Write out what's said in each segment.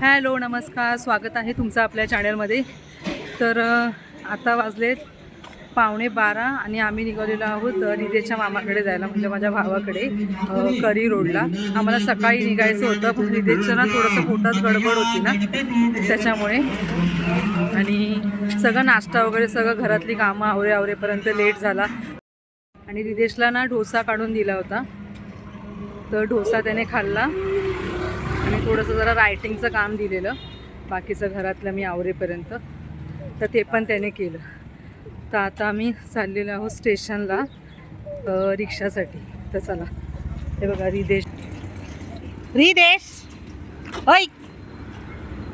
Hello नमस्कार. स्वागत आहे तुमचं आपल्या चॅनलमध्ये. तर आता वाजलेत पावणे बारा आणि आम्ही निघालेलो आहोत अ, रिदेच्या मामाकडे जायला म्हणजे माझ्या भावाकडे करी रोडला. आम्हाला सकाळी निघायचं होतं पण रिदेशचं ना थोडंसं पोटात गडबड होती ना त्याच्यामुळे. आणि सगळं नाश्ता वगैरे सगळं घरातली कामं आवरे आवरेपर्यंत लेट झाला. आणि रिदेशला ना डोसा काढून दिला होता. तर डोसा त्याने खाल्ला. थोडंसं जरा रायटिंगचं काम दिलेलं. बाकीचं घरातलं मी आवरेपर्यंत. तर ते पण त्याने केलं. तर आता आम्ही चाललेलो आहोत स्टेशनला रिक्षासाठी. तर चला. हे बघा रिदेश. रिदेश! ओय!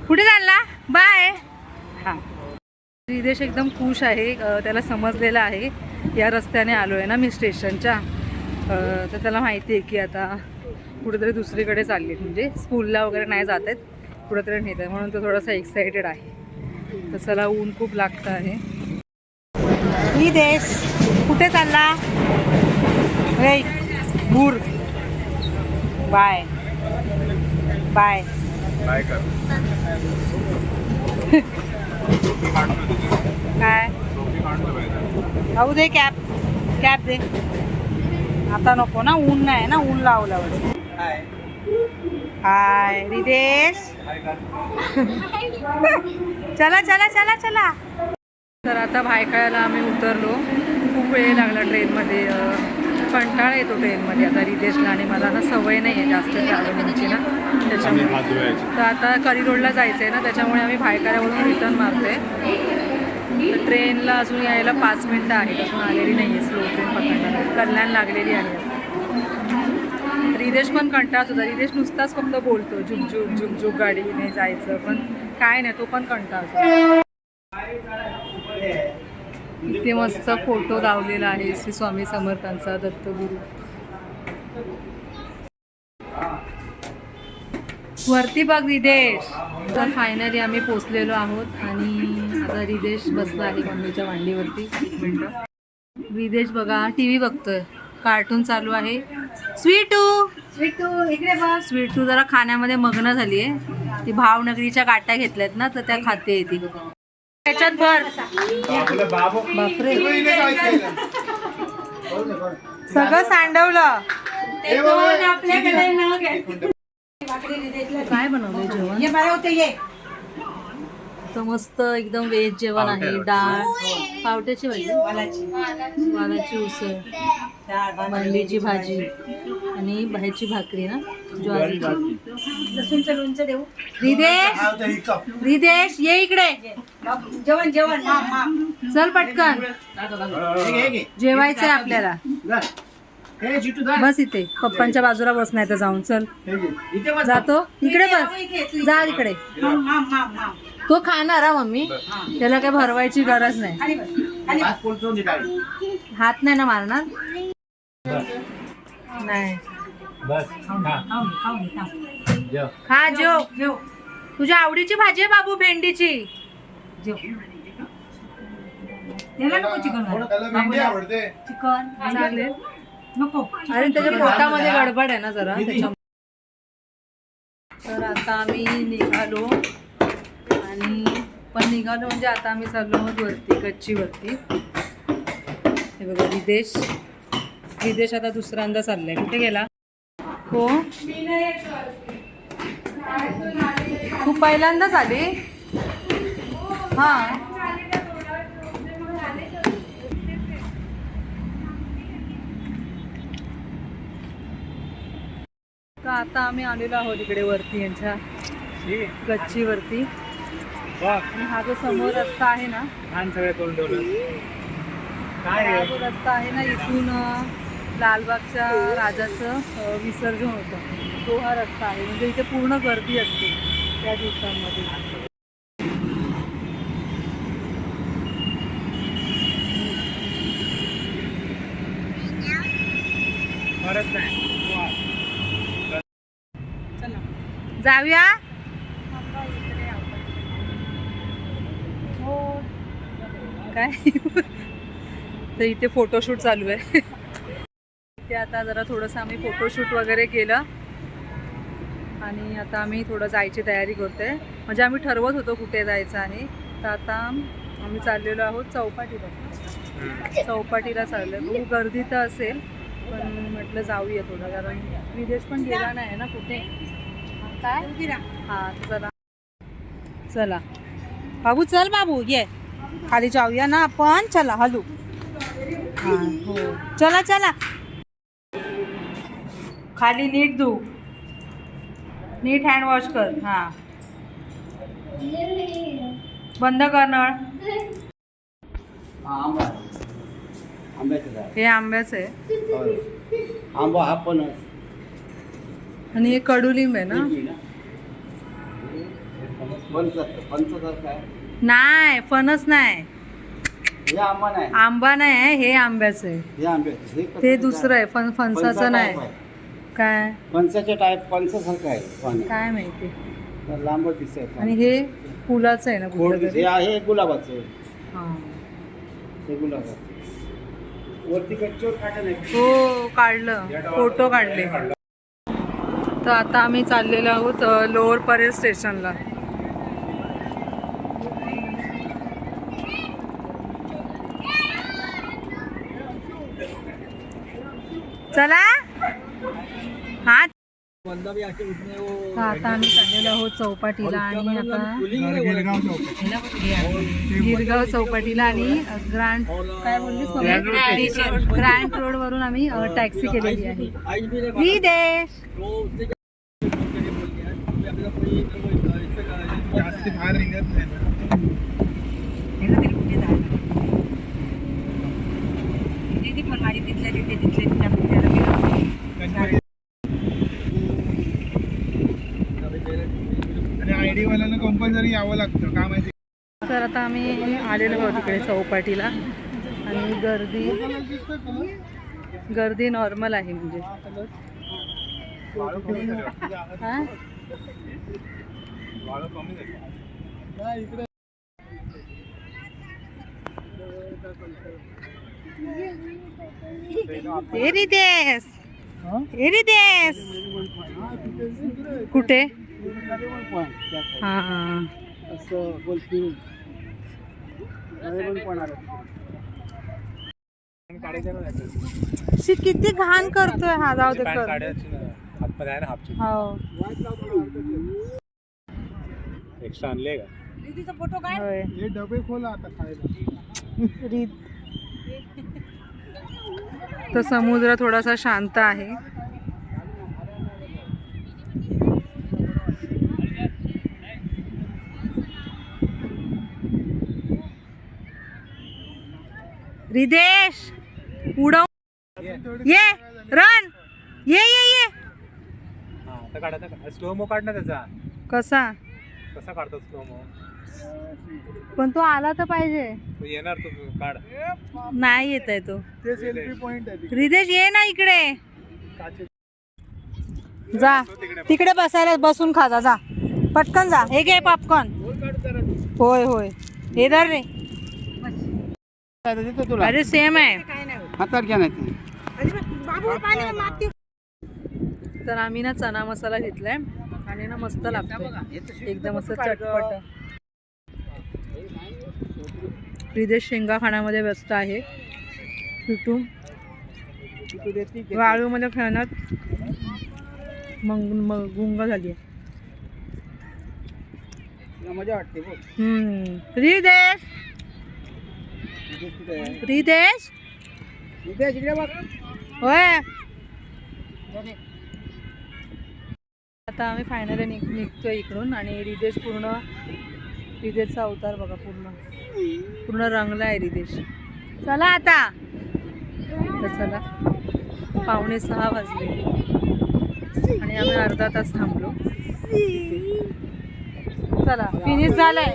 कुठे चालला? बाय! हां. रिदेश एकदम खुश आहे त्याला समजलेलं आहे. या रस्त्याने आलो आहे ना मी स्टेशनच्या. तर त्याला माहिती आहे की आता कुठेतरी दुसरीकडे चालली आहे. म्हणजे स्कूलला वगैरे नाही जात आहेत. कुठेतरी नेत आहे म्हणून तो थोडासा एक्सायटेड आहे. तर चला ऊन खूप लागतं आहे. रिदेश कुठे चालला? रे बूर बाय. बाय. काय कर. काय? जाऊ दे कॅब कॅब दे. आता नको ना ऊन नाही ना ऊन लावल्यावर. हाय. रिदेश चला चला चला चला. तर आता भायखळ्याला आम्ही उतरलो. खूप वेळ लागला ट्रेनमध्ये. कंटाळा येतो ट्रेनमध्ये. आता रिदेशला आणि मला ना सवय नाही आहे जास्त ट्रॅव्हलिंगची ना. त्याच्यामुळे. तर आता करी रोडला जायचं आहे ना त्याच्यामुळे आम्ही भायखळ्यावरून रिटर्न मारतोय. तर ट्रेनला अजून यायला पाच मिनटं आहेत. अजून आलेली नाही आहे स्लो ट्रेन पकडण्याला कल्याण लागलेली आहे. रिदेश पण कंटाळत होता. रिदेश नुसताच फक्त बोलतो झुक झुक झुक झुक गाडीने जायचं पण काय नाही तो पण कंटाळतो इथे मस्त फोटो लावलेला आहे श्री स्वामी समर्थांचा दत्तगुरू. वरती बघ रिदेश. तर फायनली आम्ही पोचलेलो आहोत आणि आता रिदेश बसला आहे मम्मीच्या वांडीवरती. एक मिनटं रिदेश बघा टी व्ही बघतोय. कार्टून चालू आहे. स्वीटू! स्वीटू इकडे बघ. स्वीटू जरा खाण्यामध्ये मग्न झाली आहे ती भावनगरीच्या गाट्या घेतल्यात ना तर त्या खाते ती. त्याच्यात भर. बापरे. सगळं सांडवलं. काय बनवलंय जेवण? तर मस्त एकदम व्हेज जेवण आहे डाळ पावट्याची भाजी. वालाची उसळ. मंडीची भाजी आणि बाहेरची भाकरी ना ज्वारीची. लोणचं देऊ. रिदेश! रिदेश ये इकडे. जेवण जेवण. मा मा चल पटकन. जेवायचंय आपल्याला. बस इथे. पप्पांच्या बाजूला बस नाही तर जाऊन चल. जातो? इकडे बस. जा इकडे. मा मा मा तो खाणार हा मम्मी. त्याला काय भरवायची गरज नाही. हात नाही ना मारणार? नाही. खाऊन खा. जेव. जेव. तुझ्या आवडीची भाजी आहे बाबू भेंडीची. जेव. त्याला नको चिकन भेंडी आवडते. चिकन चालेल. नको. अरे त्याच्या पोटामध्ये गडबड आहे ना जरा तर आता आम्ही निघालो. आणि पण निघालो म्हणजे आता आम्ही चाललो आहोत वरती गच्चीवरती. हे बघा विदेश. विदेश आता दुसऱ्यांदा चाललाय. कुठे गेला? हो. तू पहिल्यांदाच आली? हां. तर आता आम्ही आलेलो आहोत इकडे वरती यांच्या गच्चीवरती. आणि हा जो समोर रस्ता आहे ना छान सगळे करून ठेवलं. हा जो रस्ता आहे ना इथून लालबागच्या राजाचं विसर्जन होतं. तो हा रस्ता आहे. म्हणजे इथे पूर्ण गर्दी असते त्या दिवसांमध्ये. जाऊया? हो. काय? तर इथे फोटोशूट चालू आहे. इथे आता जरा थोडंसं आम्ही फोटोशूट वगैरे केलं. आणि आता आम्ही थोडं जायची तयारी करतोय. म्हणजे आम्ही ठरवत होतो कुठे जायचं आहे तर आता आम्ही चाललेलो आहोत चौपाटीला. चौपाटीला चाललो खूप गर्दी तर असेल पण म्हटलं जाऊया थोडं कारण विदेश पण गेला नाही ना कुठे. काय? हां चला. चला. बाबू चल बाबू ये. खाली जाऊया ना आपण. चला हलू. हां हो. चला चला. खाली नीट धू. नीट हँड वॉश कर. हां. बंद कर नळ. हा, आंबा. आंब्याचं आहे. आंबा हा पण आणि हे कडुलिंब आहे ना? नाही फणस नाही. हे आंबा नाही. हे आंब्याचं आहे. ते? दुसरं आहे. फण फणसा फणसाचं नाही. काय? फणसाच्या टाईप पंचासारखं आहे पाणी. काय माहिती? तर लांब दिसत आणि हे फुलाचं आहे ना कुठलं तरी हे आहे गुलाबाचं. हां. हे गुलाबाचं. वरती कच्चोर नाही. हो काढलं. फोटो काढले. तर आता आम्ही चाललेलो आहोत अ, लोअर परेल स्टेशनला. चला. हा आता आम्ही चाललेलो आहोत चौपाटीला आणि आता गिरगाव चौपाटीला आणि ग्रँड काय बोललीस ग्रँड रोड. वरून आम्ही टॅक्सी केलेली आहे. पण माझी तिथल्या तिथे तिथल्या तिथल्या पुण्याला गेलो. गणपती आणि आय डी वाल्यांना यावं लागतं का माहिती? तर आता आम्ही आलेलो आहोत तिकडे चौपाटीला. आणि गर्दी गर्दी नॉर्मल आहे म्हणजे. कुठे? हा. असं. शी किती घाण करतोय हा जाऊ दे कर. हो. एक्स्ट्रा आणले का? होय. हे डबे खोला आता खायला. रीत. तर समुद्र थोडासा शांत आहे. रिदेश उडव. ये रन. ये ये ये. हा आता काढ आता स्लो मो काढ ना त्याचा. कसा? कसा काढतो स्लो मो? पण तो आला तर पाहिजे. तो येणार तो काढ. नाही येत आहे तो. ते सेल्फी पॉइंट आहे रिदेश ये ना इकडे. जा. तिकडे बसायला बसून खा जा जा. पटकन जा. हे घे पॉपकॉर्न होय होय. हे धर रे. देतो तुला. अरे सेम आहे. हातात घ्या नाही. तर आम्ही ना चना मसाला घेतलाय आणि ना मस्त लागतो एकदम असं चटपट. रिदेश शेंगा खाण्यामध्ये व्यस्त आहे. सुटून वाळूमध्ये खेळण्यात मग मग गुंग झाली. मजा वाटते हम्म. रिदेश बघ. होय. आता आम्ही फायनली निघ निघतोय इकडून आणि रिदेश पूर्ण रिदेशचा अवतार बघा पूर्ण. पूर्ण रंगला आहे रिदेश चला आता. तर चला. पावणे सहा वाजले. आणि आम्ही अर्धा तास थांबलो. चला फिनिश झालंय.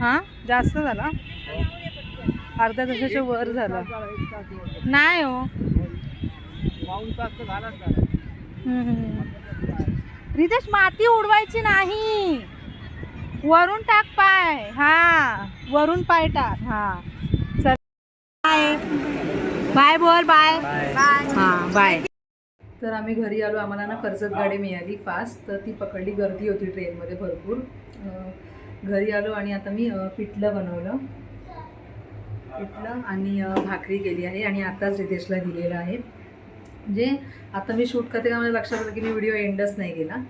हां? जास्त झाला? अर्ध्या तासाच्या वर झाला. नाही हो. रितेश माती उडवायची नाही. वरून टाक पाय. हा वरून पाय टाक. हा. चल. बाय. बाय बोल बाय. हा बाय. तर आम्ही घरी आलो. आम्हाला ना कर्जत गाडी मिळाली फास्ट तर ती पकडली. गर्दी होती ट्रेनमध्ये भरपूर. घरी आलो आणि आता मी पिठलं बनवलं. इथलं आणि भाकरी केली आहे आणि आताच रितेशला दिलेलं आहे. म्हणजे आता मी शूट करते का मला लक्षात आलं की मी व्हिडिओ एंडच नाही केला.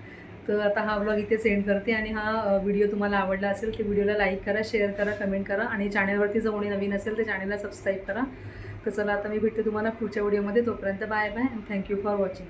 तर आता हा ब्लॉग इथे सेंड करते आणि हा व्हिडिओ तुम्हाला आवडला असेल तर व्हिडिओला लाईक करा शेअर करा कमेंट करा आणि चॅनलवरती जर कोणी नवीन असेल तर चॅनलला सबस्क्राईब करा. तर चला आता मी भेटते तुम्हाला पुढच्या व्हिडिओमध्ये तोपर्यंत bye bye and thank you for watching